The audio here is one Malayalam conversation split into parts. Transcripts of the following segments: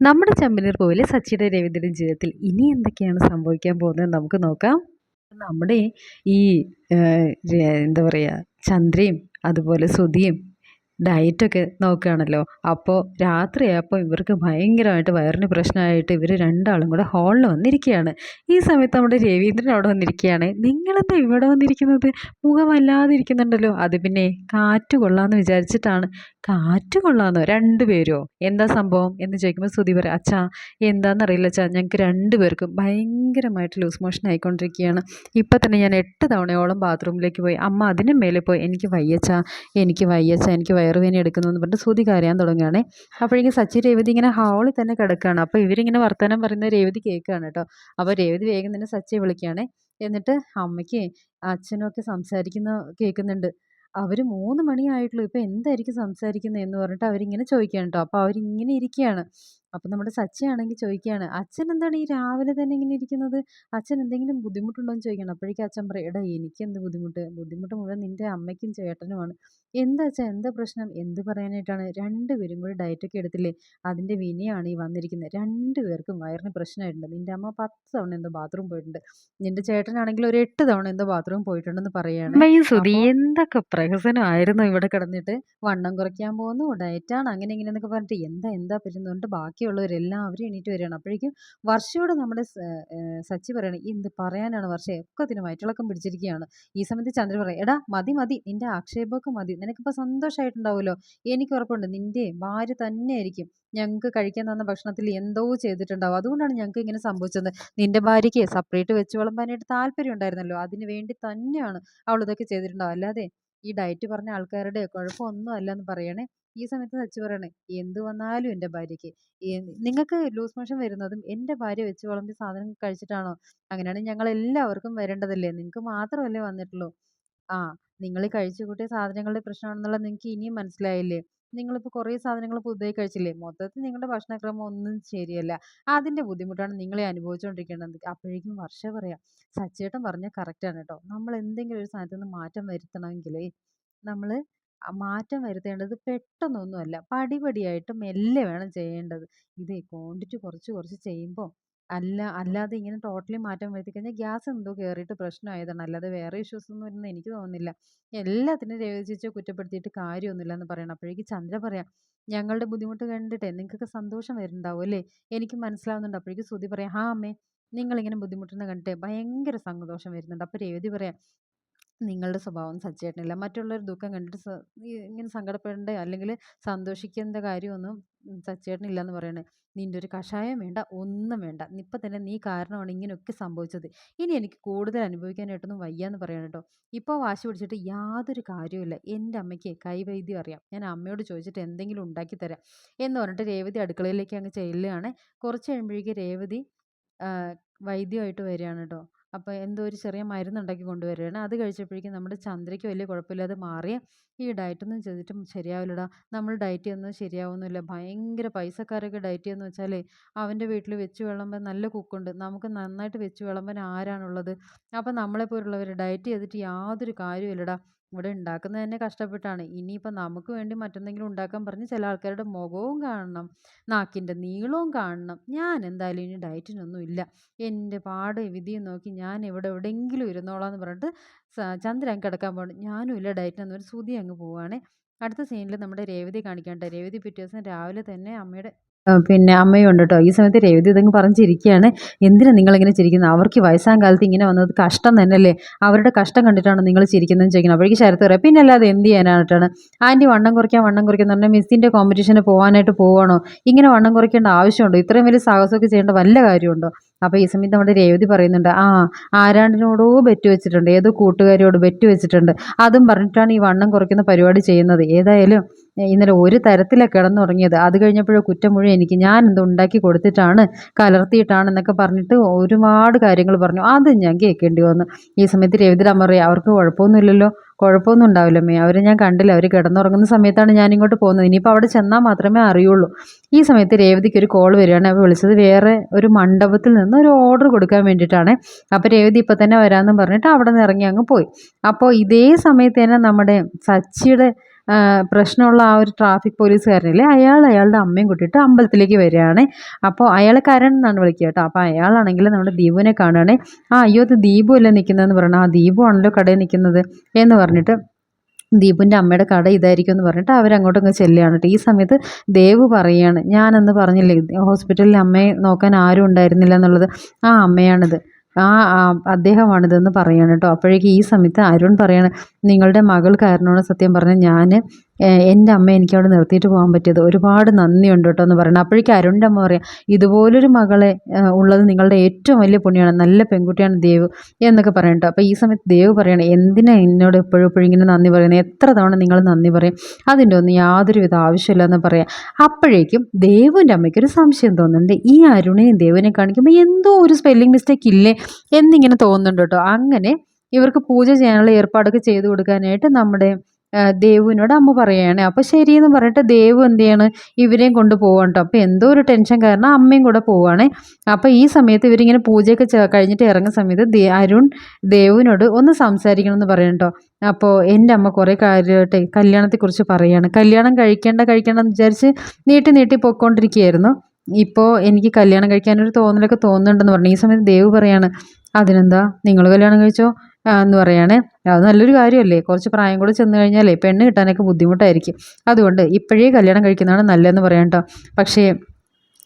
നമ്മുടെ ചമ്പനീർ പോലെ സച്ചിയുടെ രവീന്ദ്രൻ ജീവിതത്തിൽ ഇനി എന്തൊക്കെയാണ് സംഭവിക്കാൻ പോകുന്നത് നമുക്ക് നോക്കാം. നമ്മുടെ ഈ എന്താ പറയുക ചന്ദ്രയും അതുപോലെ സുധിയും ഡയറ്റൊക്കെ നോക്കുകയാണല്ലോ. അപ്പോൾ രാത്രിയായപ്പോൾ ഇവർക്ക് ഭയങ്കരമായിട്ട് വയറിന് പ്രശ്നമായിട്ട് ഇവർ രണ്ടാളും കൂടെ ഹാളിൽ വന്നിരിക്കുകയാണ്. ഈ സമയത്ത് നമ്മുടെ രവീന്ദ്രൻ അവിടെ വന്നിരിക്കുകയാണ്. നിങ്ങളെന്താ ഇവിടെ വന്നിരിക്കുന്നത്? മുഖമല്ലാതിരിക്കുന്നുണ്ടല്ലോ അത് പിന്നെ കാറ്റ് കൊള്ളാമെന്ന് വിചാരിച്ചിട്ടാണ് കാറ്റ് കൊള്ളാമെന്നോ രണ്ട് പേരോ? എന്താ സംഭവം? എന്ന് ചോദിക്കുമ്പോൾ സ്തുതി പറയും അച്ഛാ എന്താണെന്നറിയില്ല അച്ഛാ ഞങ്ങൾക്ക് രണ്ട് പേർക്കും ഭയങ്കരമായിട്ട് ലൂസ് മോഷൻ ആയിക്കൊണ്ടിരിക്കുകയാണ്. ഇപ്പം തന്നെ ഞാൻ എട്ട് തവണയോളം ബാത്റൂമിലേക്ക് പോയി. അമ്മ അതിന് മേലെ പോയി എനിക്ക് വയ്യച്ചാ എനിക്ക് വയ്യച്ചാ എനിക്ക് വയറുവേന എടുക്കുന്നു എന്ന് പറഞ്ഞിട്ട് സ്തുതി കരയാൻ തുടങ്ങുകയാണേ. അപ്പോഴേക്കും സച്ചി രേവതി ഇങ്ങനെ ഹാളിൽ തന്നെ കിടക്കുകയാണ്. അപ്പോൾ ഇവരിങ്ങനെ വർത്തമാനം പറയുന്ന രേവതി കേൾക്കുകയാണ് കേട്ടോ. അപ്പോൾ രേവതി വേഗം തന്നെ സച്ചിയെ വിളിക്കുകയാണ്. എന്നിട്ട് അമ്മയ്ക്ക് അച്ഛനൊക്കെ സംസാരിക്കുന്ന കേൾക്കുന്നുണ്ട്. അവർ മൂന്ന് മണിയായിട്ടുള്ളൂ. ഇപ്പം എന്തായിരിക്കും സംസാരിക്കുന്നത് എന്ന് പറഞ്ഞിട്ട് അവരിങ്ങനെ ചോദിക്കുകയാണ് കേട്ടോ അപ്പോൾ അവരിങ്ങനെ ഇരിക്കുകയാണ്. അപ്പം നമ്മുടെ സച്ചയാണെങ്കിൽ ചോദിക്കുകയാണ് അച്ഛൻ എന്താണ് ഈ രാവിലെ തന്നെ ഇങ്ങനെ ഇരിക്കുന്നത്? അച്ഛൻ എന്തെങ്കിലും ബുദ്ധിമുട്ടുണ്ടോ? എന്ന് ചോദിക്കണം അപ്പോഴേക്കും അച്ഛൻ പറയും എടാ എനിക്ക് എന്ത് ബുദ്ധിമുട്ട്? ബുദ്ധിമുട്ട് മുഴുവൻ നിന്റെ അമ്മയ്ക്കും ചേട്ടനുമാണ് എന്താ അച്ഛാ? എന്താ പ്രശ്നം? എന്ത് പറയാനായിട്ടാണ്? രണ്ടുപേരും കൂടി ഡയറ്റൊക്കെ എടുത്തില്ലേ അതിന്റെ വിനയാണ് ഈ വന്നിരിക്കുന്നത്. രണ്ട് പേർക്കും വയറിന് പ്രശ്നമായിട്ടുണ്ട്. നിന്റെ അമ്മ പത്ത് തവണ എന്തോ ബാത്റൂം പോയിട്ടുണ്ട്. നിന്റെ ചേട്ടനാണെങ്കിൽ ഒരു എട്ട് തവണ എന്തോ ബാത്റൂം പോയിട്ടുണ്ടെന്ന് പറയുകയാണ് എന്തൊക്കെ പ്രഹസനമായിരുന്നു ഇവിടെ കിടന്നിട്ട്? വണ്ണം കുറയ്ക്കാൻ പോകുന്നു ഡയറ്റാണ് അങ്ങനെ ഇങ്ങനെ എന്നൊക്കെ പറഞ്ഞിട്ട് എന്താ എന്താ പറ്റുന്നുണ്ട് ബാക്കി ബാക്കിയുള്ളവരെല്ലാവരും എണീറ്റ് വരികയാണ്. അപ്പോഴേക്കും വർഷയോട് നമ്മുടെ സച്ചി പറയണം എന്ത് പറയാനാണ് വർഷ? ഒക്കത്തിന് വയറ്റിളക്കം പിടിച്ചിരിക്കുകയാണ്. ഈ സമയത്ത് ചന്ദ്രൻ പറയും എടാ മതി മതി നിന്റെ ആക്ഷേപമൊക്കെ മതി. നിനക്കിപ്പോൾ സന്തോഷമായിട്ടുണ്ടാവുമല്ലോ എനിക്ക് ഉറപ്പുണ്ട്. നിന്റെ ഭാര്യ തന്നെയായിരിക്കും. ഞങ്ങൾക്ക് കഴിക്കാൻ തന്ന ഭക്ഷണത്തിൽ എന്തോ ചെയ്തിട്ടുണ്ടാവും. അതുകൊണ്ടാണ് ഞങ്ങൾക്ക് ഇങ്ങനെ സംഭവിച്ചത്. നിന്റെ ഭാര്യയ്ക്ക് സെപ്പറേറ്റ് വെച്ച് വിളമ്പാനായിട്ട് താല്പര്യം ഉണ്ടായിരുന്നല്ലോ. അതിന് വേണ്ടി തന്നെയാണ് അവൾ ഇതൊക്കെ ചെയ്തിട്ടുണ്ടാവും അല്ലാതെ ഈ ഡയറ്റ് പറഞ്ഞ ആൾക്കാരുടെ കുഴപ്പമൊന്നും അല്ല എന്ന് പറയണേ. ഈ സമയത്ത് സച്ചി പറയണേ എന്ത് വന്നാലും എന്റെ ഭാര്യയ്ക്ക്. നിങ്ങൾക്ക് ലൂസ് മോഷൻ വരുന്നതും എന്റെ ഭാര്യ വെച്ച് വിളമ്പിയ സാധനം കഴിച്ചിട്ടാണോ? അങ്ങനെയാണെങ്കിൽ ഞങ്ങൾ എല്ലാവർക്കും വരേണ്ടതല്ലേ? നിങ്ങൾക്ക് മാത്രമല്ലേ വന്നിട്ടുള്ളൂ. ആ നിങ്ങൾ കഴിച്ചു കൂട്ടിയ സാധനങ്ങളുടെ പ്രശ്നമാണെന്നുള്ളത് നിങ്ങൾക്ക് ഇനിയും മനസ്സിലായില്ലേ? നിങ്ങളിപ്പോൾ കുറേ സാധനങ്ങൾ പുതുതായി കഴിച്ചില്ലേ? മൊത്തത്തിൽ നിങ്ങളുടെ ഭക്ഷണക്രമം ഒന്നും ശരിയല്ല. അതിന്റെ ബുദ്ധിമുട്ടാണ് നിങ്ങളെ അനുഭവിച്ചുകൊണ്ടിരിക്കുന്നത് അപ്പോഴേക്കും വർഷ പറയാം സച്ചേട്ടൻ പറഞ്ഞ കറക്റ്റാണ് കേട്ടോ നമ്മൾ എന്തെങ്കിലും ഒരു സാധനത്തിൽ നിന്ന് മാറ്റം വരുത്തണമെങ്കിൽ നമ്മൾ മാറ്റം വരുത്തേണ്ടത് പെട്ടെന്നൊന്നുമല്ല. പടിപടിയായിട്ട് മെല്ലെ വേണം ചെയ്യേണ്ടത്. ഇത് ക്വാണ്ടിറ്റി കുറച്ച് കുറച്ച് ചെയ്യുമ്പോൾ അല്ല അല്ലാതെ ഇങ്ങനെ ടോട്ടലി മാറ്റം വരുത്തി കഴിഞ്ഞാൽ ഗ്യാസ് എന്തോ കയറിയിട്ട് പ്രശ്നമായതാണ്. അല്ലാതെ വേറെ ഇഷ്യൂസ് ഒന്നും വരുന്നത് എനിക്ക് തോന്നുന്നില്ല. എല്ലാത്തിനും രേവതി കുറ്റപ്പെടുത്തിയിട്ട് കാര്യമൊന്നുമില്ല എന്ന് പറയണം. അപ്പോഴേക്കും ചന്ദ്ര പറയാം ഞങ്ങളുടെ ബുദ്ധിമുട്ട് കണ്ടിട്ടേ നിങ്ങൾക്കൊക്കെ സന്തോഷം വരുന്നുണ്ടാവും അല്ലേ? എനിക്ക് മനസ്സിലാവുന്നുണ്ട്. അപ്പോഴേക്കും ശ്രുതി പറയാം ഹാ അമ്മേ നിങ്ങളിങ്ങനെ ബുദ്ധിമുട്ടുന്ന കണ്ടിട്ട് ഭയങ്കര സന്തോഷം വരുന്നുണ്ട്. അപ്പോൾ രേവതി പറയാം നിങ്ങളുടെ സ്വഭാവം സച്ചേട്ടനില്ല മറ്റുള്ളവർ ദുഃഖം കണ്ടിട്ട് ഇങ്ങനെ സങ്കടപ്പെടേണ്ട അല്ലെങ്കിൽ സന്തോഷിക്കേണ്ട കാര്യമൊന്നും സച്ചേട്ടനില്ല എന്ന് പറയണേ. നിന്റെ ഒരു കഷായം വേണ്ട ഒന്നും വേണ്ട. ഇപ്പം തന്നെ നീ കാരണമാണ് ഇങ്ങനെയൊക്കെ സംഭവിച്ചത്. ഇനി എനിക്ക് കൂടുതൽ അനുഭവിക്കാനായിട്ടൊന്നും വയ്യ എന്ന് പറയണം കേട്ടോ ഇപ്പോൾ വാശി പിടിച്ചിട്ട് യാതൊരു കാര്യവുമില്ല. എന്റെ അമ്മയ്ക്ക് കൈവൈദ്യം അറിയാം. ഞാൻ അമ്മയോട് ചോദിച്ചിട്ട് എന്തെങ്കിലും ഉണ്ടാക്കി തരാം. എന്ന് പറഞ്ഞിട്ട് രേവതി അടുക്കളയിലേക്ക് അങ്ങ് ചെല്ലുകയാണ്. കുറച്ച് കഴിയുമ്പോഴേക്കും രേവതി വൈദ്യമായിട്ട് വരികയാണ് കേട്ടോ അപ്പോൾ എന്തോ ഒരു ചെറിയ മരുന്നുണ്ടാക്കി കൊണ്ടുവരികയാണ്. അത് കഴിച്ചപ്പോഴേക്കും നമ്മുടെ ചന്ദ്രയ്ക്ക് വലിയ കുഴപ്പമില്ലാതെ മാറി ഈ ഡയറ്റൊന്നും ചെയ്തിട്ടും ശരിയാവില്ലടാ. നമ്മൾ ഡയറ്റ് ചെയ്യുന്നത് ശരിയാവുന്നില്ല. ഭയങ്കര പൈസക്കാരൊക്കെ ഡയറ്റ് ചെയ്യുന്ന വെച്ചാലേ അവന്റെ വീട്ടിൽ വെച്ച് വിളമ്പാൻ നല്ല കുക്കുണ്ട്. നമുക്ക് നന്നായിട്ട് വെച്ച് വിളമ്പാൻ ആരാണുള്ളത്? അപ്പോൾ നമ്മളെപ്പോലുള്ളവർ ഡയറ്റ് ചെയ്തിട്ട് യാതൊരു കാര്യമില്ലടാ ഇവിടെ ഉണ്ടാക്കുന്നത് തന്നെ കഷ്ടപ്പെട്ടാണ്. ഇനിയിപ്പോൾ നമുക്ക് വേണ്ടി മറ്റെന്തെങ്കിലും ഉണ്ടാക്കാൻ പറഞ്ഞ് ചില ആൾക്കാരുടെ മുഖവും കാണണം നാക്കിന്റെ നീളവും കാണണം. ഞാൻ എന്തായാലും ഇനി ഡയറ്റിനൊന്നും ഇല്ല. എന്റെ പാട് വിധിയും നോക്കി ഞാൻ ഇവിടെ എവിടെയെങ്കിലും ഇരുന്നോളാം എന്ന് പറഞ്ഞിട്ട് ചന്ദ്രൻ കിടക്കാൻ പോകണം ഞാനും ഇല്ല ഡയറ്റിനൊന്നും. ഒരു സുതി അങ്ങ് പോവുകയാണേ അടുത്ത സീനിൽ നമ്മുടെ രേവതി കാണിക്കാണ്ട് രേവതി പിറ്റേ ദിവസം രാവിലെ തന്നെ അമ്മയുടെ പിന്നെ അമ്മയും ഉണ്ട് കേട്ടോ ഈ സമയത്ത് രേവതി ഇതങ്ങ് പറഞ്ഞിരിക്കുകയാണ്. എന്തിനാണ് നിങ്ങളിങ്ങനെ ചിരിക്കുന്നത്? അവർക്ക് വയസ്സാം കാലത്ത് ഇങ്ങനെ വന്നത് കഷ്ടം തന്നെയല്ലേ? അവരുടെ കഷ്ടം കണ്ടിട്ടാണ് നിങ്ങൾ ചിരിക്കുന്നതെന്ന് ചോദിക്കുന്നത്. അപ്പോഴേക്ക് ശരത്ത് പറയാം പിന്നെ അല്ലാതെ എന്ത് ചെയ്യാനായിട്ടാണ് ആന്റി വണ്ണം കുറയ്ക്കാൻ വണ്ണം കുറയ്ക്കാൻ പറഞ്ഞാൽ മിസ്സിന്റെ കോമ്പറ്റീഷന് പോകാനായിട്ട് പോവാണോ? ഇങ്ങനെ വണ്ണം കുറയ്ക്കേണ്ട ആവശ്യമുണ്ടോ? ഇത്രയും വലിയ സാഹസമൊക്കെ ചെയ്യേണ്ട വല്ല കാര്യമുണ്ടോ? അപ്പോൾ ഈ സമയത്ത് നമ്മുടെ രേവതി പറയുന്നുണ്ട് ആ ആരാണ്ടിനോടോ ബെറ്റ് വെച്ചിട്ടുണ്ട്. ഏതോ കൂട്ടുകാരിയോട് ബെറ്റ് വെച്ചിട്ടുണ്ട്. അതും പറഞ്ഞിട്ടാണ് ഈ വണ്ണം കുറയ്ക്കുന്ന പരിപാടി ചെയ്യുന്നത്. ഏതായാലും ഇന്നലെ ഒരു തരത്തിലാണ് കിടന്നുറങ്ങിയത്. അത് കഴിഞ്ഞപ്പോഴേ കുറ്റം മുഴുവൻ എനിക്ക് ഞാൻ എന്തോ ഉണ്ടാക്കി കൊടുത്തിട്ടാണ് കലർത്തിയിട്ടാണ് എന്നൊക്കെ പറഞ്ഞിട്ട് ഒരുപാട് കാര്യങ്ങൾ പറഞ്ഞു. അത് ഞാൻ കേൾക്കേണ്ടി വന്നു. ഈ സമയത്ത് രവിതരാമ പറയും അവർക്ക് കുഴപ്പമൊന്നുമില്ലല്ലോ കുഴപ്പമൊന്നും ഉണ്ടാവില്ല മേ അവരെ ഞാൻ കണ്ടില്ല. അവർ കിടന്നുറങ്ങുന്ന സമയത്താണ് ഞാൻ ഇങ്ങോട്ട് പോകുന്നത്. ഇനിയിപ്പോൾ അവിടെ ചെന്നാൽ മാത്രമേ അറിയുള്ളൂ. ഈ സമയത്ത് രേവതിക്ക് ഒരു കോൾ വരികയാണ്. അവർ വിളിച്ചത് വേറെ ഒരു മണ്ഡപത്തിൽ നിന്ന് ഒരു ഓർഡർ കൊടുക്കാൻ വേണ്ടിയിട്ടാണ്. അപ്പോൾ രേവതി ഇപ്പോൾ തന്നെ വരാമെന്ന് പറഞ്ഞിട്ട് അവിടെ നിന്ന് ഇറങ്ങി അങ്ങ് പോയി. അപ്പോൾ ഇതേ സമയത്ത് തന്നെ നമ്മുടെ സച്ചിയുടെ പ്രശ്നമുള്ള ആ ഒരു ട്രാഫിക് പോലീസുകാരനില്ലേ അയാൾ അയാളുടെ അമ്മയും കൂട്ടിയിട്ട് അമ്പലത്തിലേക്ക് വരികയാണ്. അപ്പോൾ അയാളെ കരൺ എന്നാണ് വിളിക്കുക കേട്ടോ. അപ്പോൾ അയാളാണെങ്കിൽ നമ്മുടെ ദീപുവിനെ കാണുകയാണ്. ആ അയ്യോ അത് ദീപു അല്ലേ നിൽക്കുന്നതെന്ന് പറഞ്ഞു ആ ദീപു ആണല്ലോ കടയിൽ നിൽക്കുന്നത് എന്ന് പറഞ്ഞിട്ട് ദീപുവിന്റെ അമ്മയുടെ കട ഇതായിരിക്കും എന്ന് പറഞ്ഞിട്ട് അവരങ്ങോട്ടങ്ങ് ചെല്ലുകയാണ് കേട്ടോ. ഈ സമയത്ത് ദേവ് പറയുകയാണ് ഞാനെന്ന് പറഞ്ഞില്ലേ ഹോസ്പിറ്റലിൽ അമ്മയെ നോക്കാൻ ആരും ഉണ്ടായിരുന്നില്ല എന്നുള്ളത്? ആ അമ്മയാണിത്. ആ അദ്ദേഹമാണ് ഇതെന്ന് പറയാണ് കേട്ടോ. അപ്പോഴേക്കും ഈ സമയത്ത് അരുൺ പറയാണ് നിങ്ങളുടെ മകൾ കാരണമാണ് സത്യം പറഞ്ഞാൽ ഞാൻ എന്റെ അമ്മ എനിക്ക് അവിടെ നിർത്തിയിട്ട് പോകാൻ പറ്റിയത്. ഒരുപാട് നന്ദിയുണ്ട് കേട്ടോ എന്ന് പറയുന്നത്. അപ്പോഴേക്കും അരുണിന്റെ പറയാം ഇതുപോലൊരു മകളെ ഉള്ളത് നിങ്ങളുടെ ഏറ്റവും വലിയ പുണ്യമാണ് നല്ല പെൺകുട്ടിയാണ് ദേവ് എന്നൊക്കെ പറയണ്ടോ അപ്പോൾ ഈ സമയത്ത് ദേവ് പറയണം എന്തിനാണ് എന്നോട് എപ്പോഴും എപ്പോഴും ഇങ്ങനെ നന്ദി പറയുന്നത്? എത്ര തവണ നിങ്ങൾ നന്ദി പറയും? അതിന്റെ ഒന്നും യാതൊരുവിധ ആവശ്യമില്ല എന്ന് പറയാം. അപ്പോഴേക്കും ദേവിന്റെ അമ്മയ്ക്ക് ഒരു സംശയം തോന്നുന്നുണ്ട്. ഈ അരുണേയും ദേവിനെ കാണിക്കുമ്പോൾ എന്തോ ഒരു സ്പെല്ലിംഗ് മിസ്റ്റേക്ക് ഇല്ലേ എന്നിങ്ങനെ തോന്നുന്നുണ്ട് കേട്ടോ. അങ്ങനെ ഇവർക്ക് പൂജ ചെയ്യാനുള്ള ഏർപ്പാടൊക്കെ ചെയ്തു കൊടുക്കാനായിട്ട് നമ്മുടെ ദേവുവിനോട് അമ്മ പറയുകയാണ് അപ്പോൾ ശരിയെന്ന് പറഞ്ഞിട്ട് ദേവു എന്ത് ചെയ്യാണ്? ഇവരെയും കൊണ്ട് പോവാണ് കേട്ടോ അപ്പോൾ എന്തോ ഒരു ടെൻഷൻ കാരണം അമ്മയും കൂടെ പോവുകയാണ് അപ്പോൾ ഈ സമയത്ത് ഇവരിങ്ങനെ പൂജയൊക്കെ കഴിഞ്ഞിട്ട് ഇറങ്ങുന്ന സമയത്ത് അരുൺ ദേവുവിനോട് ഒന്ന് സംസാരിക്കണം എന്ന് പറയണം കേട്ടോ അപ്പോൾ എന്റെ അമ്മ കുറേ കാര്യമായിട്ട് കല്യാണത്തെക്കുറിച്ച് പറയുകയാണ് കല്യാണം കഴിക്കേണ്ട കഴിക്കേണ്ട എന്ന് വിചാരിച്ച് നീട്ടി നീട്ടി പൊയ്ക്കൊണ്ടിരിക്കുകയായിരുന്നു. ഇപ്പോൾ എനിക്ക് കല്യാണം കഴിക്കാനൊരു തോന്നലൊക്കെ തോന്നുന്നുണ്ടെന്ന് പറഞ്ഞു. ഈ സമയത്ത് ദേവ് പറയാണ് അതിനെന്താ? നിങ്ങൾ കല്യാണം കഴിച്ചോ? എന്ന് പറയുകയാണെ അത് നല്ലൊരു കാര്യമല്ലേ? കുറച്ച് പ്രായം കൂടെ ചെന്ന് കഴിഞ്ഞാലേ പെണ്ണ് കിട്ടാനൊക്കെ ബുദ്ധിമുട്ടായിരിക്കും. അതുകൊണ്ട് ഇപ്പോഴേ കല്യാണം കഴിക്കുന്നതാണ് നല്ലതെന്ന് പറയാം കേട്ടോ പക്ഷേ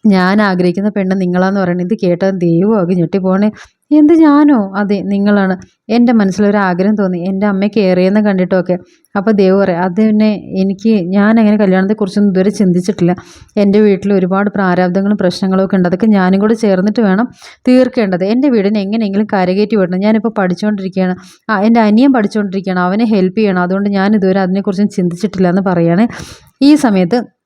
ഞാൻ ആഗ്രഹിക്കുന്ന പെണ്ണ് നിങ്ങളാന്ന് പറയുന്നത് ഇത് കേട്ടാൽ ദൈവം ആകെ ഞെട്ടിപ്പോണേ. എന്ത് ഞാനോ? അതെ നിങ്ങളാണ്. എന്റെ മനസ്സിലൊരു ആഗ്രഹം തോന്നി. എന്റെ അമ്മയ്ക്ക് ഏറിയെന്ന് കണ്ടിട്ടൊക്കെ. അപ്പോൾ ദൈവം പറയാം അത് പിന്നെ എനിക്ക് ഞാൻ അങ്ങനെ കല്യാണത്തെക്കുറിച്ചൊന്നും ഇതുവരെ ചിന്തിച്ചിട്ടില്ല. എന്റെ വീട്ടിൽ ഒരുപാട് പ്രാരാബ്ദങ്ങളും പ്രശ്നങ്ങളും ഒക്കെ ഉണ്ട്. അതൊക്കെ ഞാനും കൂടെ ചേർന്നിട്ട് വേണം തീർക്കേണ്ടത്. എന്റെ വീടിനെ എങ്ങനെയെങ്കിലും കരകയറ്റി വിടണം. ഞാനിപ്പോൾ പഠിച്ചുകൊണ്ടിരിക്കുകയാണ്. ആ എന്റെ അനിയൻ പഠിച്ചുകൊണ്ടിരിക്കുകയാണ്. അവനെ ഹെൽപ്പ് ചെയ്യണം. അതുകൊണ്ട് ഞാൻ ഇതുവരെ അതിനെക്കുറിച്ചും ചിന്തിച്ചിട്ടില്ല എന്ന് പറയുകയാണ് ഈ സമയത്ത്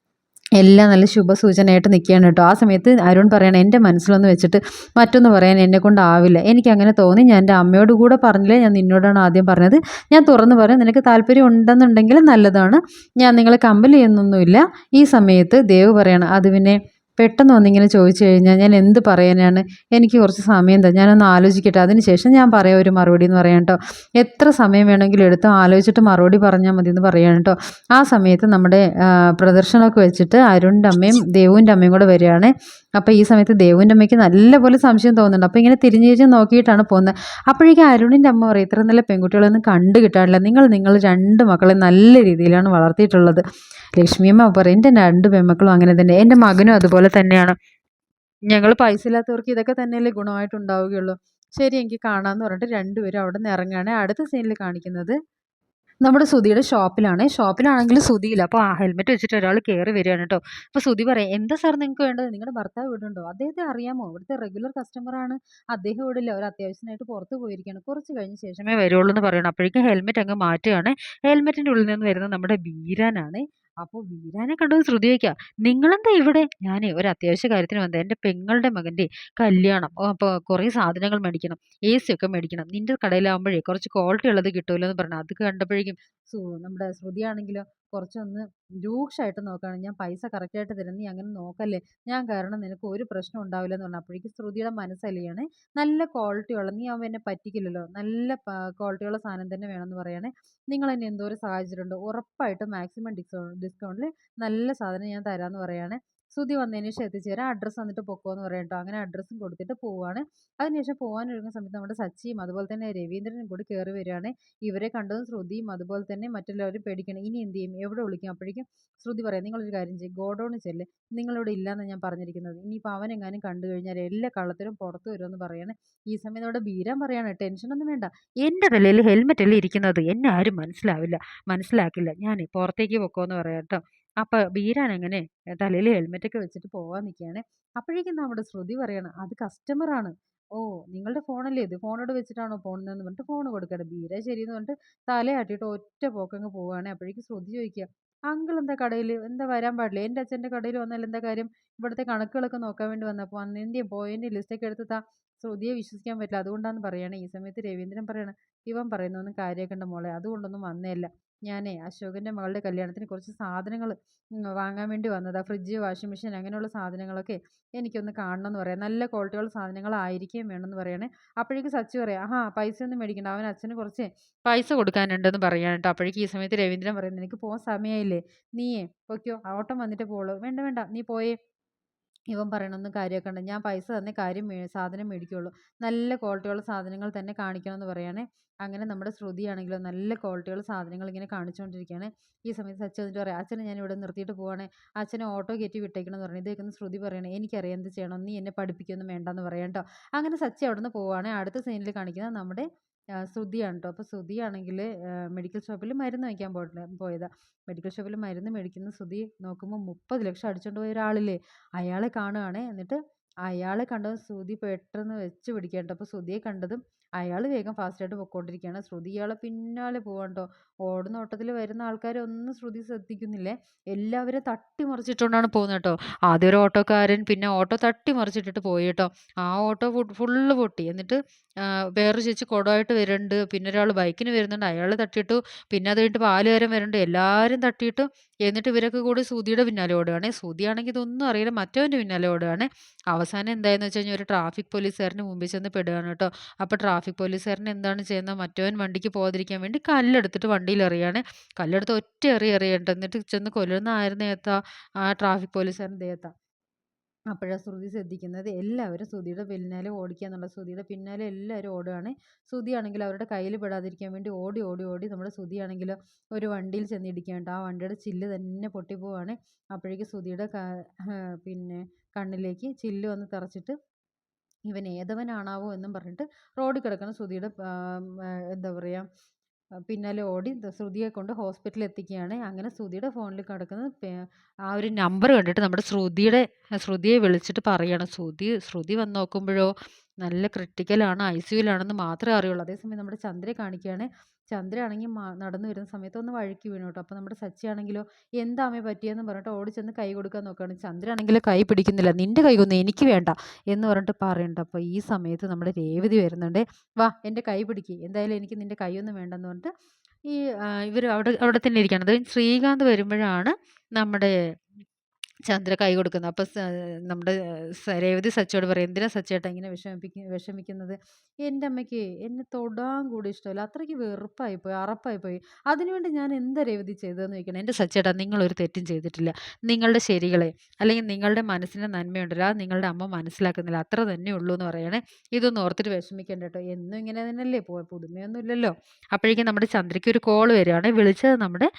എല്ലാം നല്ല ശുഭസൂചനയായിട്ട് നിൽക്കുകയാണ് കേട്ടോ. ആ സമയത്ത് അരുൺ പറയണം എന്റെ മനസ്സിലൊന്ന് വെച്ചിട്ട് മറ്റൊന്ന് പറയാൻ എന്നെ കൊണ്ടാവില്ല എനിക്ക് അങ്ങനെ തോന്നി. ഞാൻ എന്റെ അമ്മയോട് കൂടെ പറഞ്ഞില്ലേ? ഞാൻ നിന്നോടാണ് ആദ്യം പറഞ്ഞത്. ഞാൻ തുറന്ന് പറയാം. നിനക്ക് താല്പര്യം ഉണ്ടെന്നുണ്ടെങ്കിൽ നല്ലതാണ്. ഞാൻ നിങ്ങളെ കമ്പൽ ചെയ്യുന്നൊന്നുമില്ല. ഈ സമയത്ത് ദേവ് പറയണം അത് പിന്നെ പെട്ടെന്ന് വന്നിങ്ങനെ ചോദിച്ചു കഴിഞ്ഞാൽ ഞാൻ എന്ത് പറയാനാണ്? എനിക്ക് കുറച്ച് സമയം തന്നെ ഞാനൊന്ന് ആലോചിക്കട്ടെ. അതിനുശേഷം ഞാൻ പറയാം ഒരു മറുപടി എന്ന് പറയാം കേട്ടോ. എത്ര സമയം വേണമെങ്കിലും എടുത്ത് ആലോചിച്ചിട്ട് മറുപടി പറഞ്ഞാൽ മതി എന്ന് പറയാം കേട്ടോ. ആ സമയത്ത് നമ്മുടെ പ്രദർശനമൊക്കെ വെച്ചിട്ട് അരുണിന്റെ അമ്മയും ദേവുവിന്റെ അമ്മയും കൂടെ വരികയാണ്. അപ്പോൾ ഈ സമയത്ത് ദേവുവിന്റെ അമ്മയ്ക്ക് നല്ലപോലെ സംശയം തോന്നുന്നുണ്ട്. അപ്പോൾ ഇങ്ങനെ തിരിഞ്ഞു തിരിഞ്ഞ് നോക്കിയിട്ടാണ് പോകുന്നത്. അപ്പോഴേക്കും അരുണിന്റെ അമ്മ പറയും ഇത്ര നല്ല പെൺകുട്ടികളൊന്നും കണ്ടു കിട്ടാനില്ല. നിങ്ങൾ നിങ്ങൾ രണ്ട് മക്കളെ നല്ല രീതിയിലാണ് വളർത്തിയിട്ടുള്ളത്. ലക്ഷ്മിയമ്മ പറയും എന്റെ രണ്ട് പെൺമക്കളും അങ്ങനെ തന്നെ. എന്റെ മകനും അതുപോലെ തന്നെയാണ്. ഞങ്ങൾ പൈസ ഇല്ലാത്തവർക്ക് ഇതൊക്കെ തന്നെയല്ലേ ഗുണമായിട്ടുണ്ടാവുകയുള്ളൂ. ശരി എനിക്ക് കാണാമെന്ന് പറഞ്ഞിട്ട് രണ്ടുപേരും അവിടെ നിന്ന് ഇറങ്ങുകയാണ്. അടുത്ത സീനിൽ കാണിക്കുന്നത് നമ്മുടെ സുധിയുടെ ഷോപ്പിലാണ്. ഷോപ്പിലാണെങ്കിൽ സുധിയില്ല. അപ്പോൾ ആ ഹെൽമെറ്റ് വെച്ചിട്ട് ഒരാൾ കയറി വരികയാണ് കേട്ടോ. അപ്പോൾ സുധി പറയാം എന്താ സാർ നിങ്ങൾക്ക് വേണ്ടത്? നിങ്ങളുടെ ഭർത്താവ് വീടുണ്ടോ അദ്ദേഹത്തെ അറിയാമോ? ഇവിടുത്തെ റെഗുലർ കസ്റ്റമറാണ് അദ്ദേഹം ഇവിടെ ഇല്ല. ഒരു അത്യാവശ്യമായിട്ട് പുറത്ത് പോയിരിക്കുകയാണ്. കുറച്ച് കഴിഞ്ഞ ശേഷമേ വരുള്ളൂ എന്ന് പറയണം അപ്പോഴേക്കും ഹെൽമെറ്റ് അങ്ങ് മാറ്റുകയാണ്. ഹെൽമെറ്റിന്റെ ഉള്ളിൽ നിന്ന് വരുന്നത് നമ്മുടെ ബീരാനാണ്. അപ്പോൾ വീരാനെ കണ്ടത് ശ്രുതി വയ്ക്കുക നിങ്ങളെന്താ ഇവിടെ? ഞാനേ ഒരു അത്യാവശ്യ കാര്യത്തിന് വന്നത്. എന്റെ പെങ്ങളുടെ മകന്റെ കല്യാണം. അപ്പോൾ കുറേ സാധനങ്ങൾ മേടിക്കണം. എ സി ഒക്കെ മേടിക്കണം. നിന്റെ കടയിലാകുമ്പോഴേ കുറച്ച് ക്വാളിറ്റി ഉള്ളത് കിട്ടുമല്ലോ എന്ന് പറഞ്ഞു. അത് കണ്ടപ്പോഴേക്കും നമ്മുടെ ശ്രുതിയാണെങ്കിലോ കുറച്ചൊന്ന് രൂക്ഷമായിട്ട് നോക്കുകയാണ് ഞാൻ പൈസ കറക്റ്റായിട്ട് തരും നീ അങ്ങനെ നോക്കല്ലേ? ഞാൻ കാരണം നിനക്ക് ഒരു പ്രശ്നം ഉണ്ടാവില്ല എന്ന് പറഞ്ഞു. അപ്പോഴേക്കും ശ്രുതിയുടെ മനസ്സലിയാണ് നല്ല ക്വാളിറ്റി ഉള്ള നീ അവൻ എന്നെ പറ്റിക്കില്ലല്ലോ. നല്ല ക്വാളിറ്റിയുള്ള സാധനം തന്നെ വേണമെന്ന് പറയണേ. നിങ്ങൾ എന്നെ എന്തോ ഒരു സാഹചര്യമുണ്ട് ഉറപ്പായിട്ടും മാക്സിമം ഡിസ്കൗണ്ട് ഡിസ്കൗണ്ടിൽ നല്ല സാധനം ഞാൻ തരാമെന്ന് പറയുകയാണ് സുധി വന്നതിന് ശേഷം എത്തിച്ചേരാം അഡ്രസ്സ് വന്നിട്ട് പൊക്കോന്ന് പറയാം കേട്ടോ അങ്ങനെ അഡ്രസ്സും കൊടുത്തിട്ട് പോവാണ്. അതിനുശേഷം പോകാൻ ഒരുങ്ങുന്ന സമയത്ത് നമ്മുടെ സച്ചിയും അതുപോലെ തന്നെ രവീന്ദ്രനും കൂടി കയറി വരികയാണ്. ഇവരെ കണ്ടതും ശ്രുതിയും അതുപോലെ തന്നെ മറ്റുള്ളവരും പേടിക്കണം ഇനി എന്ത് ചെയ്യും? എവിടെ വിളിക്കും? അപ്പോഴേക്കും ശ്രുതി പറയാം നിങ്ങളൊരു കാര്യം ചെയ്യും. ഗോഡൗണിൽ ചെല്ല്. നിങ്ങളിവിടെ ഇല്ലയെന്ന് ഞാൻ പറഞ്ഞിരിക്കുന്നത്. ഇനിയിപ്പോൾ അവനെങ്ങാനും കണ്ടു കഴിഞ്ഞാൽ എല്ലാ കള്ളത്തിലും പുറത്തു വരുമെന്ന് പറയാണ്. ഈ സമയത്ത് അവിടെ ബീരാൻ പറയാണ്. ടെൻഷനൊന്നും വേണ്ട. എന്റെ തലയിൽ ഹെൽമെറ്റല്ലേ ഇരിക്കുന്നത്. എന്നെ ആരും മനസ്സിലാവില്ല. മനസ്സിലാക്കില്ല. ഞാൻ പുറത്തേക്ക് പൊക്കോ എന്ന് പറയാം കേട്ടോ അപ്പോൾ ബീരാൻ അങ്ങനെ തലയിൽ ഹെൽമെറ്റൊക്കെ വെച്ചിട്ട് പോവാൻ നിൽക്കുകയാണ് അപ്പോഴേക്കും നമ്മുടെ ശ്രുതി പറയണം അത് കസ്റ്റമറാണ് ഓ നിങ്ങളുടെ ഫോണല്ലേ ഇത്? ഫോണോട് വെച്ചിട്ടാണോ പോകുന്നതെന്ന് പറഞ്ഞിട്ട് ഫോൺ കൊടുക്കണം. ബീര ശരിയെന്ന് പറഞ്ഞിട്ട് തലയാട്ടിയിട്ട് ഒറ്റ പോക്കങ്ങ് പോവുകയാണ് അപ്പോഴേക്കും ശ്രുതി ചോദിക്കുക അങ്കിൾ എന്താ കടയിൽ എന്താ വരാൻ പാടില്ല? എന്റെ അച്ഛന്റെ കടയിൽ വന്നാൽ എന്താ കാര്യം? ഇവിടുത്തെ കണക്കുകളൊക്കെ നോക്കാൻ വേണ്ടി വന്നപ്പോൾ അന്ന് അന്നെന്റെയും പോയിന്റ് ലിസ്റ്റൊക്കെ എടുത്ത് താ. ശ്രുതിയെ വിശ്വസിക്കാൻ പറ്റില്ല. അതുകൊണ്ടാന്ന് പറയുകയാണ് ഈ സമയത്ത് രവീന്ദ്രൻ പറയണം ഇവൻ പറയുന്നൊന്നും കാര്യമാക്കേണ്ട മോളെ. അതുകൊണ്ടൊന്നും വന്നേയല്ല. ഞാനേ അശോകന്റെ മകളുടെ കല്യാണത്തിന് കുറച്ച് സാധനങ്ങൾ വാങ്ങാൻ വേണ്ടി വന്നതാണ് ഫ്രിഡ്ജ് വാഷിംഗ് മെഷീൻ അങ്ങനെയുള്ള സാധനങ്ങളൊക്കെ എനിക്കൊന്ന് കാണണം എന്ന് പറയാം. നല്ല ക്വാളിറ്റിയുള്ള സാധനങ്ങളായിരിക്കുകയും വേണമെന്ന് പറയണേ. അപ്പോഴേക്ക് സച്ചു പറയാം ആ പൈസ ഒന്നും മേടിക്കണ്ട. അവൻ അച്ഛന് കുറച്ച് പൈസ കൊടുക്കാനുണ്ടെന്ന് പറയാൻ കേട്ടോ അപ്പോഴേക്ക് ഈ സമയത്ത് രവീന്ദ്രൻ പറയുന്നത് എനിക്ക് പോകാൻ സമയമായില്ലേ നീയേ പൊയ്ക്കോ. ഓട്ടം വന്നിട്ട് പോളൂ വേണ്ട വേണ്ട. നീ പോയേ. ഇവൻ പറയണൊന്നും കാര്യമാക്കണ്ട ഞാൻ പൈസ തന്നെ കാര്യം മേ സാധനം മേടിക്കുകയുള്ളൂ നല്ല ക്വാളിറ്റിയുള്ള സാധനങ്ങൾ തന്നെ കാണിക്കണം എന്ന് പറയുകയാണേ അങ്ങനെ നമ്മുടെ ശ്രുതിയാണെങ്കിലോ നല്ല ക്വാളിറ്റിയുള്ള സാധനങ്ങൾ ഇങ്ങനെ കാണിച്ചുകൊണ്ടിരിക്കുകയാണ് ഈ സമയത്ത് സച്ചു എന്നിട്ട് പറയാം അച്ഛനെ ഞാൻ ഇവിടെ നിർത്തിയിട്ട് പോവാണ്. അച്ഛനെ ഓട്ടോ കയറ്റി വിട്ടേക്കണം എന്ന് പറഞ്ഞു ഇതേക്കുന്ന ശ്രുതി പറയണേ എനിക്കറിയാം എന്ത് ചെയ്യണം. നീ എന്നെ പഠിപ്പിക്കൊന്നും വേണ്ടെന്ന് പറയാം കേട്ടോ അങ്ങനെ സച്ചി അവിടെ നിന്ന് പോവുകയാണ് അടുത്ത സീനിൽ കാണിക്കുന്നത് നമ്മുടെ ശ്രുതിയാണ് കേട്ടോ അപ്പോൾ ശ്രുതിയാണെങ്കിൽ മെഡിക്കൽ ഷോപ്പിൽ മരുന്ന് വാങ്ങിക്കാൻ പോയിട്ട് പോയതാണ് മെഡിക്കൽ ഷോപ്പിൽ മരുന്ന് മേടിക്കുന്ന ശ്രുതി നോക്കുമ്പോൾ മുപ്പത് ലക്ഷം അടിച്ചുകൊണ്ട് പോയ ഒരാളില്ലേ അയാളെ കാണുകയാണ് എന്നിട്ട് അയാളെ കണ്ടതും ശ്രുതി പെട്ടെന്ന് വെച്ച് പിടിക്കുകയാണ് അപ്പോൾ ശ്രുതിയെ കണ്ടതും അയാൾ വേഗം ഫാസ്റ്റായിട്ട് പൊക്കോണ്ടിരിക്കുകയാണ് ശ്രുതി ഇയാളെ പിന്നാലെ പോവാണ് കേട്ടോ ഓടുന്ന ഓട്ടത്തിൽ വരുന്ന ആൾക്കാരൊന്നും ശ്രുതി ശ്രദ്ധിക്കുന്നില്ലേ? എല്ലാവരും തട്ടിമറിച്ചിട്ടുകൊണ്ടാണ് പോകുന്നത് കേട്ടോ. ആദ്യം ഒരു ഓട്ടോക്കാരൻ പിന്നെ ഓട്ടോ തട്ടിമറിച്ചിട്ടിട്ട് പോയി കേട്ടോ. ആ ഓട്ടോ ഫുള്ള് പൊട്ടി. എന്നിട്ട് വേറൊരു ചേച്ചി കുടമായിട്ട് വരുന്നുണ്ട് പിന്നെ ഒരാൾ ബൈക്കിന് വരുന്നുണ്ട്. അയാൾ തട്ടിയിട്ടു പിന്നെ അത് കഴിഞ്ഞിട്ട് പാലുകാരൻ വരുന്നുണ്ട് എല്ലാവരും തട്ടിയിട്ട് എന്നിട്ട് ഇവരൊക്കെ കൂടി സുതിയുടെ പിന്നാലെ ഓടുകയാണ്. സൂതിയാണെങ്കിൽ ഇതൊന്നും അറിയില്ല. മറ്റവന്റെ പിന്നാലെ ഓടുകയാണ്. അവസാനം എന്തായെന്ന് വെച്ച് കഴിഞ്ഞാൽ ഒരു ട്രാഫിക് പോലീസുകാരന് മുമ്പിൽ ചെന്ന് പെടുകയാണ് കേട്ടോ. അപ്പോൾ ട്രാഫിക് പോലീസുകാരൻ എന്താണ് ചെയ്യുന്നത്? മറ്റവൻ വണ്ടിക്ക് പോകാതിരിക്കാൻ വേണ്ടി കല്ലെടുത്തിട്ട് വണ്ടിയിൽ എറിയാണ്. കല്ലെടുത്ത് ഒറ്റ എറി എറിയണ്ട എന്നിട്ട് ചെന്ന് കൊല്ലുന്ന ഏത്താ ആ ട്രാഫിക് പോലീസുകാരൻ ദേഹത്താ അപ്പോഴാണ് ശ്രുതി ശ്രദ്ധിക്കുന്നത്. എല്ലാവരും ശ്രുതിയുടെ പിന്നാലെ ഓടിക്കുക എന്നുള്ള ശ്രുതിയുടെ പിന്നാലെ എല്ലാവരും ഓടുകയാണ്. ശ്രുതിയാണെങ്കിൽ അവരുടെ കയ്യിൽ പെടാതിരിക്കാൻ വേണ്ടി ഓടി ഓടി ഓടി നമ്മുടെ ശ്രുതിയാണെങ്കിൽ ഒരു വണ്ടിയിൽ ചെന്ന് ആ വണ്ടിയുടെ ചില്ല് തന്നെ പൊട്ടിപ്പോവാണ്. അപ്പോഴേക്കും ശ്രുതിയുടെ പിന്നെ കണ്ണിലേക്ക് ചില്ല് വന്ന് തറച്ചിട്ട് ഇവൻ ഏതവനാണാവോ എന്നും പറഞ്ഞിട്ട് റോഡിൽ കിടക്കുന്ന ശ്രുതിയുടെ എന്താ പറയുക പിന്നാലെ ഓടി ശ്രുതിയെ കൊണ്ട് ഹോസ്പിറ്റലിൽ എത്തിക്കുകയാണ്. അങ്ങനെ ശ്രുതിയുടെ ഫോണിൽ കിടക്കുന്ന ആ ഒരു നമ്പർ കണ്ടിട്ട് നമ്മുടെ ശ്രുതിയുടെ ശ്രുതിയെ വിളിച്ചിട്ട് പറയണം ശ്രുതി ശ്രുതി വന്ന് നോക്കുമ്പോഴോ നല്ല ക്രിട്ടിക്കലാണ് ഐ സിയുലാണെന്ന് മാത്രമേ അറിയുള്ളൂ. അതേസമയം നമ്മുടെ ചന്ദ്രയെ കാണിക്കുകയാണ് ചന്ദ്രയാണെങ്കിൽ നടന്നു വരുന്ന സമയത്ത് ഒന്ന് വഴുക്കി വീണു കേട്ടോ. അപ്പോൾ നമ്മുടെ സച്ചിയാണെങ്കിലോ എന്താമേ പറ്റിയെന്ന് പറഞ്ഞിട്ട് ഓടി ചെന്ന് കൈ കൊടുക്കാൻ നോക്കുകയാണ്. ചന്ദ്രയാണെങ്കിൽ കൈ പിടിക്കുന്നില്ല. നിന്റെ കൈ എനിക്ക് വേണ്ട എന്ന് പറഞ്ഞിട്ട് പറയുന്നുണ്ട്. അപ്പോൾ ഈ സമയത്ത് നമ്മുടെ രേവതി വരുന്നുണ്ട്. വാ എന്റെ കൈ പിടിക്ക്. എന്തായാലും എനിക്ക് നിന്റെ കൈയൊന്നും വേണ്ടെന്ന് പറഞ്ഞിട്ട് ഈ ഇവർ അവിടെ അവിടെ തന്നെ ഇരിക്കുകയാണ്. അത് ശ്രീകാന്ത് വരുമ്പോഴാണ് നമ്മുടെ ചന്ദ്ര കൈ കൊടുക്കുന്നത് അപ്പൊ നമ്മുടെ രേവതി സച്ചോട് പറയും എന്തിനാ സച്ചേട്ടാ ഇങ്ങനെ വിഷമിപ്പിക്ക വിഷമിക്കുന്നത്? എന്റെ അമ്മയ്ക്ക് എന്നെ തൊടാൻ കൂടി ഇഷ്ടമല്ല. അത്രയ്ക്ക് വെറുപ്പായി പോയി അറപ്പായി പോയി. അതിനുവേണ്ടി ഞാൻ എന്താ രേവതി ചെയ്തതെന്ന് ചോദിക്കണം. എന്റെ സച്ചേട്ടാ നിങ്ങളൊരു തെറ്റും ചെയ്തിട്ടില്ല. നിങ്ങളുടെ ശരികളെ അല്ലെങ്കിൽ നിങ്ങളുടെ മനസ്സിന്റെ നന്മയുണ്ടല്ലോ. അത് നിങ്ങളുടെ അമ്മ മനസ്സിലാക്കുന്നില്ല. അത്ര തന്നെ ഉള്ളൂ എന്ന് പറയണേ. ഇതൊന്നും ഓർത്തിട്ട് വിഷമിക്കേണ്ട കേട്ടോ. എന്നും ഇങ്ങനെ തന്നെയല്ലേ പോയ. പുതുമയൊന്നുമില്ലല്ലോ അപ്പോഴേക്കും നമ്മുടെ ചന്ദ്രയ്ക്ക് ഒരു കോൾ വരികയാണ് വിളിച്ചത് നമ്മുടെ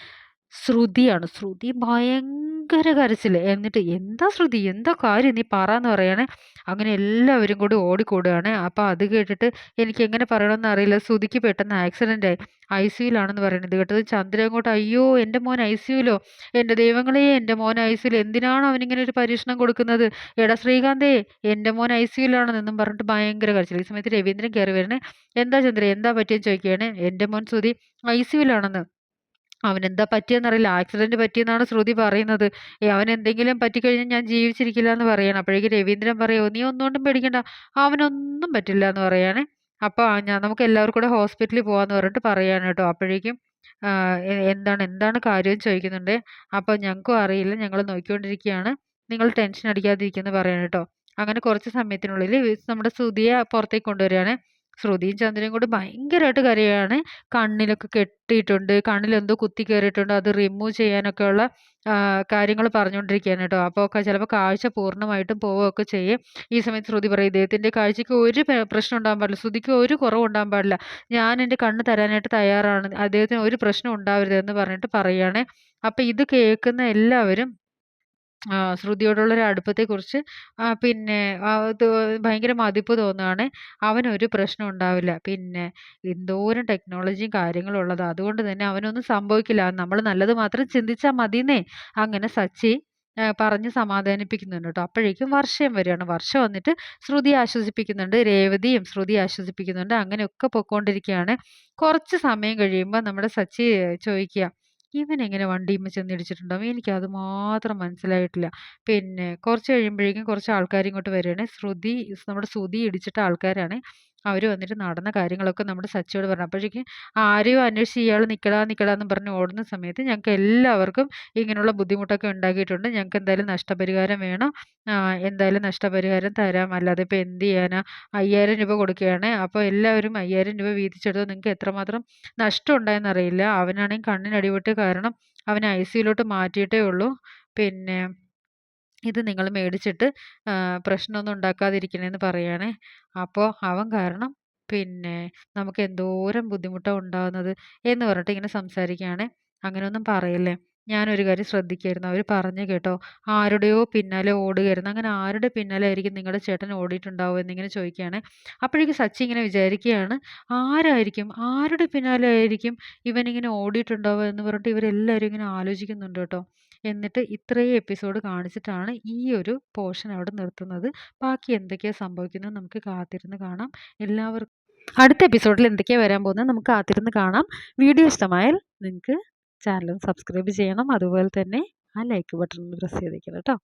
ശ്രുതിയാണ്. ശ്രുതി ഭയങ്കര കരച്ചിൽ എന്നിട്ട് എന്താ ശ്രുതി? എന്താ കാര്യം? നീ പറ എന്ന് പറയണേ. അങ്ങനെ എല്ലാവരും കൂടി ഓടിക്കൂടുകയാണ്. അപ്പോൾ അത് കേട്ടിട്ട് എനിക്ക് എങ്ങനെ പറയണമെന്ന് അറിയില്ല. ശ്രുതിക്ക് പെട്ടെന്ന് ആക്സിഡന്റ് ആയി. ഐ സിയുലാണെന്ന് പറയുന്നത് കേട്ടത് ചന്ദ്ര അങ്ങോട്ട് അയ്യോ എന്റെ മോൻ ഐ സിയുലോ എന്റെ ദൈവങ്ങളെ എന്റെ മോൻ ഐ സിയുൽ എന്തിനാണ് അവനിങ്ങനെ ഒരു പരീക്ഷണം കൊടുക്കുന്നത്? എടാ ശ്രീകാന്തേ എന്റെ മോൻ ഐ സിയുലാണെന്നും പറഞ്ഞിട്ട് ഭയങ്കര കരച്ചിൽ ഈ സമയത്ത് രവീന്ദ്രൻ കയറി വരണേ. എന്താ ചന്ദ്ര? എന്താ പറ്റിയെന്ന് ചോദിക്കുകയാണ്. എന്റെ മോൻ ശ്രുതി ഐ സിയുലാണെന്ന് അവനെന്താ പറ്റിയെന്നറിയില്ല. ആക്സിഡന്റ് പറ്റിയെന്നാണ് ശ്രുതി പറയുന്നത്. അവൻ എന്തെങ്കിലും പറ്റിക്കഴിഞ്ഞാൽ ഞാൻ ജീവിച്ചിരിക്കില്ല എന്ന് പറയണം. അപ്പോഴേക്കും രവീന്ദ്രൻ പറയുമോ നീ ഒന്നുകൊണ്ടും പേടിക്കണ്ട. അവനൊന്നും പറ്റില്ല എന്ന് പറയാണ്. അപ്പോൾ ഞാൻ നമുക്ക് എല്ലാവർക്കും കൂടെ ഹോസ്പിറ്റലിൽ പോകാമെന്ന് പറഞ്ഞിട്ട് പറയാണ് കേട്ടോ. അപ്പോഴേക്കും എന്താണ് എന്താണ് കാര്യം ചോദിക്കുന്നുണ്ട്. അപ്പോൾ ഞങ്ങൾക്കും അറിയില്ല. ഞങ്ങൾ നോക്കിക്കൊണ്ടിരിക്കുകയാണ്. നിങ്ങൾ ടെൻഷൻ അടിക്കാതിരിക്കുമെന്ന് പറയാണ് കേട്ടോ. അങ്ങനെ കുറച്ച് സമയത്തിനുള്ളിൽ നമ്മുടെ ശ്രുതിയെ പുറത്തേക്ക് കൊണ്ടുവരികയാണ്. ശ്രുതിയും ചന്ദ്രനും കൂടി ഭയങ്കരമായിട്ട് കരയാണ്. കണ്ണിലൊക്കെ കെട്ടിയിട്ടുണ്ട്. കണ്ണിലെന്തോ കുത്തി കയറിയിട്ടുണ്ട് അത് റിമൂവ് ചെയ്യാനൊക്കെ ഉള്ള കാര്യങ്ങൾ പറഞ്ഞുകൊണ്ടിരിക്കുകയാണ് കേട്ടോ. അപ്പോൾ ഒക്കെ ചിലപ്പോൾ കാഴ്ച പൂർണമായിട്ടും പോവുകയൊക്കെ ചെയ്യും. ഈ സമയത്ത് ശ്രുതി പറയും ഇദ്ദേഹത്തിന്റെ കാഴ്ചയ്ക്ക് ഒരു പ്രശ്നം ഉണ്ടാകാൻ പാടില്ല. ശ്രുതിക്ക് ഒരു കുറവ് ഉണ്ടാകാൻ പാടില്ല. ഞാൻ എന്റെ കണ്ണ് തരാനായിട്ട് തയ്യാറാണ്. അദ്ദേഹത്തിന് ഒരു പ്രശ്നം ഉണ്ടാവരുത് എന്ന് പറഞ്ഞിട്ട് പറയുകയാണ്. അപ്പോൾ ഇത് കേൾക്കുന്ന എല്ലാവരും ശ്രുതിയോടുള്ള ഒരു അടുപ്പത്തെക്കുറിച്ച് പിന്നെ അത് ഭയങ്കര മതിപ്പ് തോന്നുകയാണ്. അവനൊരു പ്രശ്നം ഉണ്ടാവില്ല. പിന്നെ എന്തോരം ടെക്നോളജിയും കാര്യങ്ങളും ഉള്ളത്. അതുകൊണ്ട് തന്നെ അവനൊന്നും സംഭവിക്കില്ല. നമ്മൾ നല്ലത് മാത്രം ചിന്തിച്ചാൽ മതിയെന്നേ അങ്ങനെ സച്ചി പറഞ്ഞ് സമാധാനിപ്പിക്കുന്നുണ്ട് കേട്ടോ. അപ്പോഴേക്കും വർഷം വരികയാണ് വർഷം വന്നിട്ട് ശ്രുതി ആശ്വസിപ്പിക്കുന്നുണ്ട്. രേവതിയും ശ്രുതി ആശ്വസിപ്പിക്കുന്നുണ്ട്. അങ്ങനെയൊക്കെ പൊയ്ക്കൊണ്ടിരിക്കുകയാണ്. കുറച്ച് സമയം കഴിയുമ്പോൾ നമ്മുടെ സച്ചി ചോദിക്കുക ഇവനെങ്ങനെ ഇടിച്ചിട്ടുണ്ടാവും എനിക്ക് അത് മാത്രം മനസ്സിലായിട്ടില്ല. പിന്നെ കുറച്ച് കഴിയുമ്പോഴേക്കും കുറച്ച് ആൾക്കാർ ഇങ്ങോട്ട് വരികയാണ്. ശ്രുതി നമ്മുടെ ശ്രുതി ഇടിച്ചിട്ട ആൾക്കാരാണ്. അവർ വന്നിട്ട് നടന്ന കാര്യങ്ങളൊക്കെ നമ്മുടെ സച്ചിയോട് പറഞ്ഞു. അപ്പോഴേക്കും ആരെയും അന്വേഷിച്ച് ഇയാൾ നിൽക്കടാ നിൽക്കടാ എന്ന് പറഞ്ഞ് ഓടുന്ന സമയത്ത് ഞങ്ങൾക്ക് എല്ലാവർക്കും ഇങ്ങനെയുള്ള ബുദ്ധിമുട്ടൊക്കെ ഉണ്ടാക്കിയിട്ടുണ്ട്. ഞങ്ങൾക്ക് എന്തായാലും നഷ്ടപരിഹാരം വേണം. എന്തായാലും നഷ്ടപരിഹാരം തരാം. അല്ലാതെ ഇപ്പോൾ എന്ത് ചെയ്യാനാ? അയ്യായിരം രൂപ കൊടുക്കുകയാണ്. അപ്പോൾ എല്ലാവരും അയ്യായിരം രൂപ വീതിച്ചെടുത്തോ നിങ്ങൾക്ക് എത്രമാത്രം നഷ്ടം ഉണ്ടായെന്നറിയില്ല അവനാണെങ്കിൽ കണ്ണിനടിപൊട്ടി കാരണം അവനെ ഐ സിയിലോട്ട് മാറ്റിയിട്ടേ ഉള്ളൂ. പിന്നെ ഇത് നിങ്ങൾ മേടിച്ചിട്ട് പ്രശ്നമൊന്നും ഉണ്ടാക്കാതിരിക്കണമെന്ന് പറയുകയാണേ അപ്പോൾ അവൻ കാരണം പിന്നെ നമുക്ക് എന്തോരം ബുദ്ധിമുട്ടാണ് ഉണ്ടാകുന്നത് എന്ന് പറഞ്ഞിട്ട് ഇങ്ങനെ സംസാരിക്കുകയാണ്. അങ്ങനെയൊന്നും പറയല്ലേ? ഞാനൊരു കാര്യം ശ്രദ്ധിക്കായിരുന്നു. അവർ പറഞ്ഞു കേട്ടോ ആരുടെയോ പിന്നാലെ ഓടുകയായിരുന്നു. അങ്ങനെ ആരുടെ പിന്നാലെ ആയിരിക്കും നിങ്ങളുടെ ചേട്ടൻ ഓടിയിട്ടുണ്ടാവുക എന്നിങ്ങനെ ചോദിക്കുകയാണ്. അപ്പോഴേക്കും സച്ചി ഇങ്ങനെ വിചാരിക്കുകയാണ് ആരായിരിക്കും? ആരുടെ പിന്നാലെ ആയിരിക്കും ഇവനിങ്ങനെ ഓടിയിട്ടുണ്ടാവുക എന്ന് പറഞ്ഞിട്ട് ഇവരെല്ലാവരും ഇങ്ങനെ ആലോചിക്കുന്നുണ്ട് കേട്ടോ. എന്നിട്ട് ഇത്രയും എപ്പിസോഡ് കാണിച്ചിട്ടാണ് ഈ ഒരു പോർഷൻ അവിടെ നിർത്തുന്നത്. ബാക്കി എന്തൊക്കെയാണ് സംഭവിക്കുന്നത് നമുക്ക് കാത്തിരുന്ന് കാണാം. എല്ലാവർക്കും അടുത്ത എപ്പിസോഡിൽ എന്തൊക്കെയാണ് വരാൻ പോകുന്നത് നമുക്ക് കാത്തിരുന്ന് കാണാം. വീഡിയോ ഇഷ്ടമായാൽ നിങ്ങൾക്ക് ചാനൽ സബ്സ്ക്രൈബ് ചെയ്യണം. അതുപോലെ തന്നെ ആ ലൈക്ക് ബട്ടൺ പ്രസ് ചെയ്തേക്കണം കേട്ടോ.